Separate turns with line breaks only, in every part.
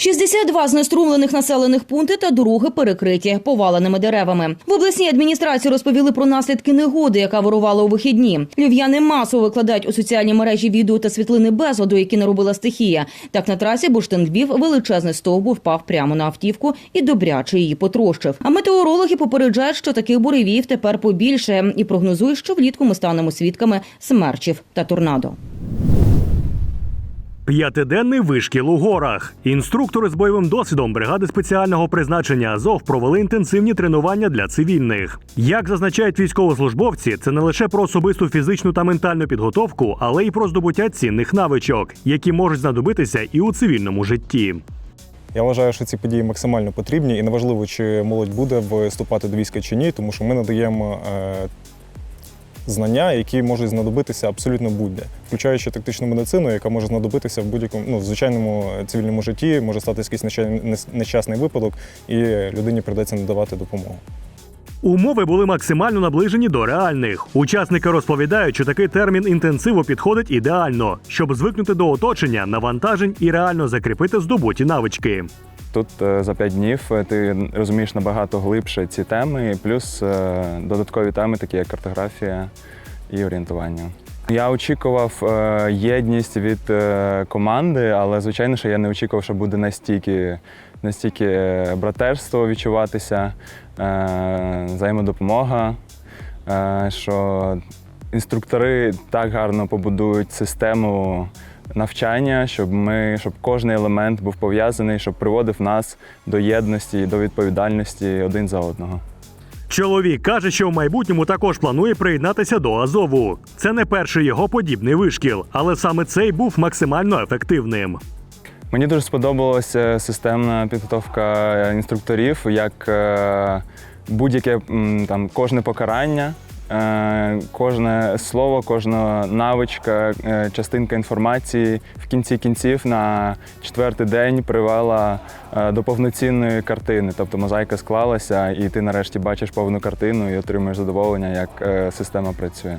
62 знеструмлених населених пункти та дороги перекриті поваленими деревами. В обласній адміністрації розповіли про наслідки негоди, яка ворувала у вихідні. Львів'яни масово викладають у соціальні мережі відео та світлини безладу, які наробила стихія. Так на трасі Бурштин-Львів величезний стовбур впав прямо на автівку і добряче її потрощив. А метеорологи попереджають, що таких буревіїв тепер побільше, і прогнозують, що влітку ми станемо свідками смерчів та торнадо.
П'ятиденний вишкіл у горах. Інструктори з бойовим досвідом бригади спеціального призначення Азов провели інтенсивні тренування для цивільних. Як зазначають військовослужбовці, це не лише про особисту фізичну та ментальну підготовку, але й про здобуття цінних навичок, які можуть знадобитися і у цивільному житті.
Я вважаю, що ці події максимально потрібні і неважливо, чи молодь буде вступати до війська чи ні, тому що ми надаємо е, знання, які можуть знадобитися абсолютно будь-де, включаючи тактичну медицину, яка може знадобитися в будь-якому ну, звичайному цивільному житті, може стати якийсь нещасний випадок, і людині прийдеться надавати допомогу.
Умови були максимально наближені до реальних. Учасники розповідають, що такий термін інтенсиву підходить ідеально, щоб звикнути до оточення, навантажень і реально закріпити здобуті навички.
Тут е, за п'ять днів е, ти розумієш набагато глибше ці теми, плюс е, додаткові теми, такі як картографія і орієнтування. Я очікував єдність від команди, але звичайно, що я не очікував, що буде настільки, настільки братерство відчуватися, взаємодопомога, що інструктори так гарно побудують систему навчання, щоб ми, щоб кожен елемент був пов'язаний, щоб приводив нас до єдності до відповідальності один за одного.
Чоловік каже, що в майбутньому також планує приєднатися до Азову. Це не перший його подібний вишкіл, але саме цей був максимально ефективним.
Мені дуже сподобалася системна підготовка інструкторів, як е, будь-яке там кожне покарання, е, кожне слово, кожна навичка, е, частинка інформації в кінці кінців на четвертий день привела е, до повноцінної картини. Тобто мозаїка склалася, і ти нарешті бачиш повну картину і отримуєш задоволення, як е, система працює.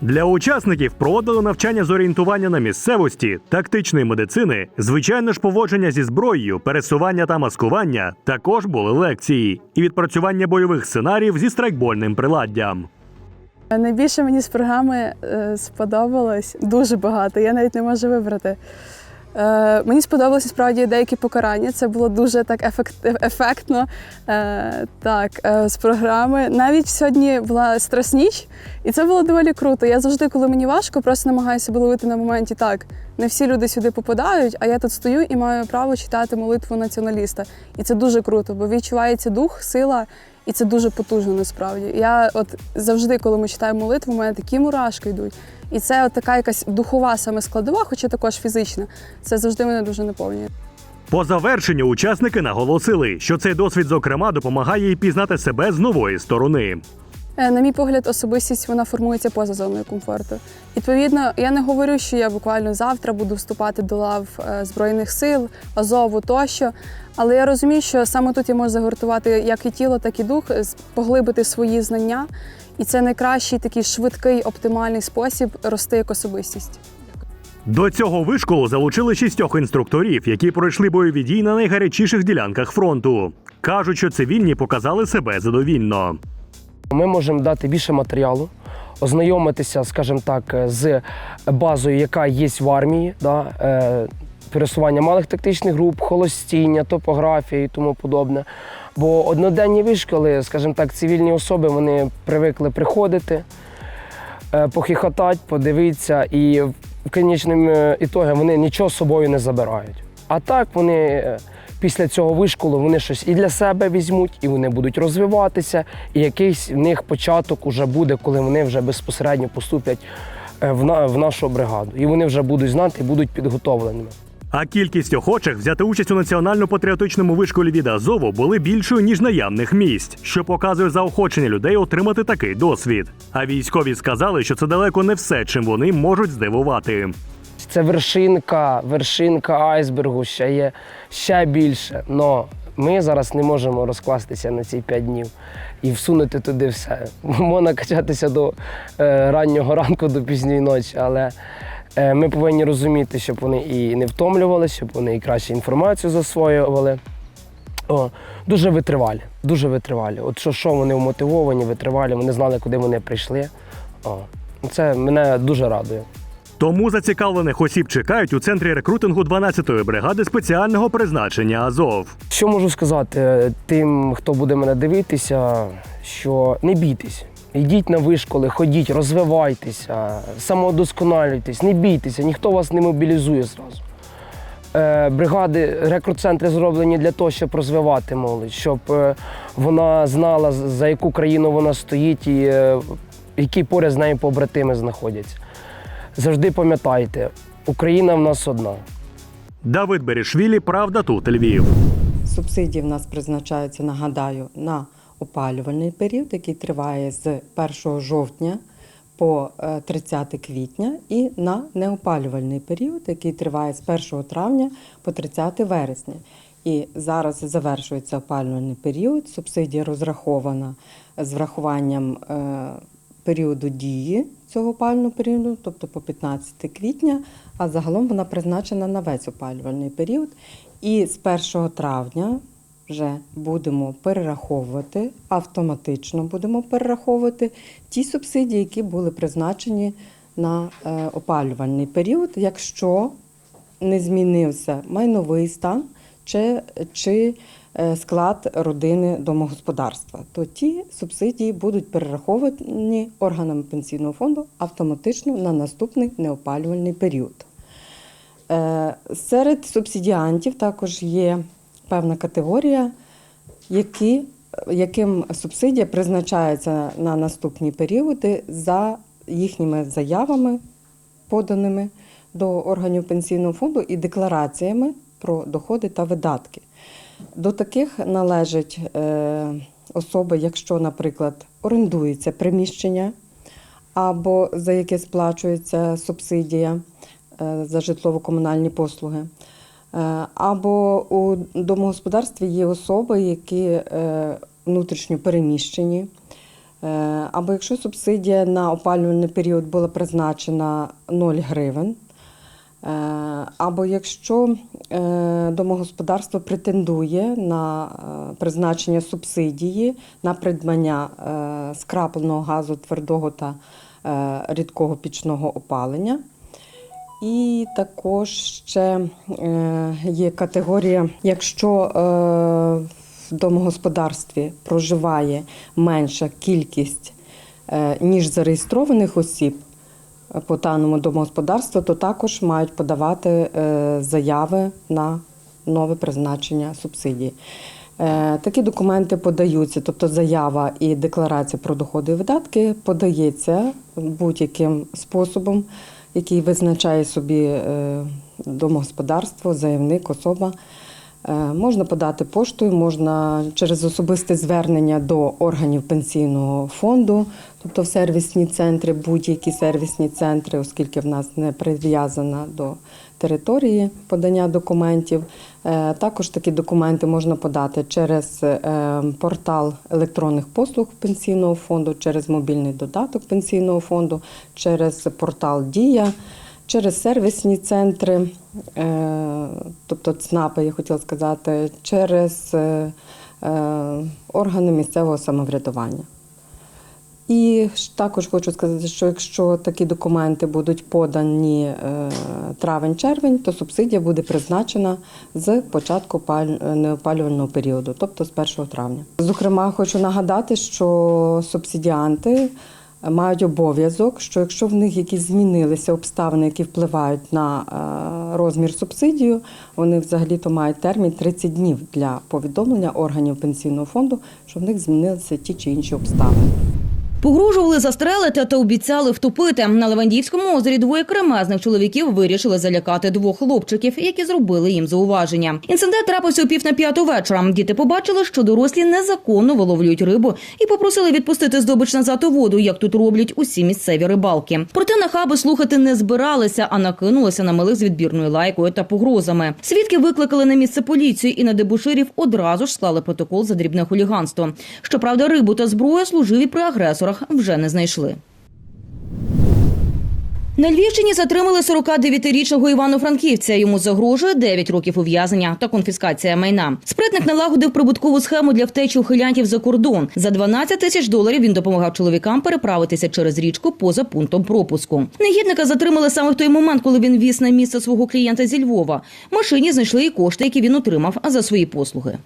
Для учасників проводили навчання з орієнтування на місцевості, тактичної медицини, звичайно ж поводження зі зброєю, пересування та маскування. Також були лекції і відпрацювання бойових сценаріїв зі страйкбольним приладдям.
Найбільше мені з програми е, сподобалось дуже багато. Я навіть не можу вибрати. Е, мені сподобалося справді деякі покарання. Це було дуже так ефект, ефектно. Е, так, з програми. Навіть сьогодні була страсніч, і це було доволі круто. Я завжди, коли мені важко, просто намагаюся ловити на моменті так. Не всі люди сюди попадають, а я тут стою і маю право читати молитву націоналіста. І це дуже круто, бо відчувається дух, сила, і це дуже потужно насправді. Я от завжди, коли ми читаємо молитву, у мене такі мурашки йдуть. І це от така якась духова саме складова, хоча також фізична. Це завжди мене дуже наповнює.
По завершенню учасники наголосили, що цей досвід, зокрема, допомагає їй пізнати себе з нової сторони.
Е, На мій погляд, особистість вона формується поза зоною комфорту. Відповідно, я не говорю, що я буквально завтра буду вступати до лав е, збройних сил, Азову тощо. Але я розумію, що саме тут я можу загортувати як і тіло, так і дух, поглибити свої знання. І це найкращий такий швидкий, оптимальний спосіб рости як особистість.
До цього вишколу залучили шістьох інструкторів, які пройшли бойові дії на найгарячіших ділянках фронту. Кажуть, що цивільні показали себе задовільно.
Ми можемо дати більше матеріалу, ознайомитися, скажімо так, з базою, яка є в армії, да, е, пересування малих тактичних груп, холостіння, топографія і тому подобне. Бо одноденні вишколи, скажімо так, цивільні особи вони привикли приходити, е, похихотати, подивитися, і в конечному е, ітогі вони нічого з собою не забирають. А так вони після цього вишколу вони щось і для себе візьмуть, і вони будуть розвиватися, і якийсь в них початок уже буде, коли вони вже безпосередньо поступлять е, в, на, в нашу бригаду. І вони вже будуть знати і будуть підготовленими.
А кількість охочих взяти участь у національно-патріотичному вишколі від Азову були більшою ніж наявних місць, що показує заохочення людей отримати такий досвід. А військові сказали, що це далеко не все, чим вони можуть здивувати.
Це вершинка, вершинка айсбергу, ще є ще більше. Но ми зараз не можемо розкластися на ці п'ять днів і всунути туди все. Можна качатися до е, раннього ранку, до пізньої ночі, але Е, Ми повинні розуміти, щоб вони і не втомлювалися, щоб вони і краще інформацію засвоювали. О, дуже витривалі, дуже витривалі. От що, що вони вмотивовані, витривалі, вони знали, куди вони прийшли. О, це мене дуже радує.
Тому зацікавлених осіб чекають у центрі рекрутингу 12-ї бригади спеціального призначення Азов.
Що можу сказати е, тим, хто буде мене дивитися, що не бійтесь. Йдіть на вишколи, ходіть, розвивайтеся, самодосконалюйтесь, не бійтеся, ніхто вас не мобілізує зразу. Е, Бригади, рекрут-центри зроблені для того, щоб розвивати молодь, щоб е, вона знала, за яку країну вона стоїть і які поряд з нею побратими знаходяться. Завжди пам'ятайте, Україна в нас одна.
Давид Берішвілі, Правда тут Львів.
Субсидії в нас призначаються, нагадаю, на опалювальний період, який триває з 1 жовтня по е, 30 квітня, і на неопалювальний період, який триває з 1 травня по 30 вересня. І зараз завершується опалювальний період. Субсидія розрахована з врахуванням е, періоду дії цього опалювального періоду, тобто по 15 квітня, а загалом вона призначена на весь опалювальний період. І з 1 травня вже будемо перераховувати, автоматично будемо перераховувати ті субсидії, які були призначені на е, опалювальний період, якщо не змінився майновий стан чи, чи склад родини домогосподарства, то ті субсидії будуть перераховані органами пенсійного фонду автоматично на наступний неопалювальний період. Е, Серед субсидіантів також є певна категорія, які, яким субсидія призначається на наступні періоди за їхніми заявами, поданими до органів пенсійного фонду і деклараціями про доходи та видатки. До таких належать е, особи, якщо, наприклад, орендується приміщення або за яке сплачується субсидія е, за житлово-комунальні послуги. Е, Або у домогосподарстві є особи, які внутрішньо переміщені. Або якщо субсидія на опалювальний період була призначена 0 гривень, або якщо е, домогосподарство претендує на е, призначення субсидії на придбання е, скрапленого газу твердого та е, рідкого пічного опалення. І також ще е, є категорія, якщо е, в домогосподарстві проживає менша кількість, е, ніж зареєстрованих осіб е, по даному домогосподарству, то також мають подавати е, заяви на нове призначення субсидії. Е, Такі документи подаються, тобто заява і декларація про доходи і видатки подається будь-яким способом, який визначає собі е, домогосподарство, заявник, особа. Е, Можна подати поштою, можна через особисте звернення до органів пенсійного фонду, тобто в сервісні центри, будь-які сервісні центри, оскільки в нас не прив'язана до території подання документів. Е, Також такі документи можна подати через е, портал електронних послуг пенсійного фонду, через мобільний додаток пенсійного фонду, через портал Дія через сервісні центри, е, тобто ЦНАПи, я хотіла сказати, через е, е, органи місцевого самоврядування. І також хочу сказати, що якщо такі документи будуть подані травень-червень, то субсидія буде призначена з початку неопалювального періоду, тобто з 1 травня. Зокрема, хочу нагадати, що субсидіанти мають обов'язок, що якщо в них якісь змінилися обставини, які впливають на е, розмір субсидію, вони взагалі-то мають термін 30 днів для повідомлення органів пенсійного фонду, що в них змінилися ті чи інші обставини.
Погрожували застрелити та обіцяли втопити. На Левандівському озері двоє кремезних чоловіків вирішили залякати двох хлопчиків, які зробили їм зауваження. Інцидент трапився о пів на п'яту вечора. Діти побачили, що дорослі незаконно виловлюють рибу і попросили відпустити здобич назад у воду, як тут роблять усі місцеві рибалки. Проте нахаби слухати не збиралися, а накинулися на малих з відбірною лайкою та погрозами. Свідки викликали на місце поліцію і на дебуширів одразу ж склали протокол за дрібне хуліганство. Щоправда, рибу та зброю служиві при агресорах вже не знайшли. На Львівщині затримали 49-річного Івано-Франківця. Йому загрожує 9 років ув'язнення та конфіскація майна. Спритник налагодив прибуткову схему для втечі ухилянтів за кордон. За 12 тисяч доларів він допомагав чоловікам переправитися через річку поза пунктом пропуску. Негідника затримали саме в той момент, коли він віз на місце свого клієнта зі Львова. В машині знайшли і кошти, які він отримав за свої послуги.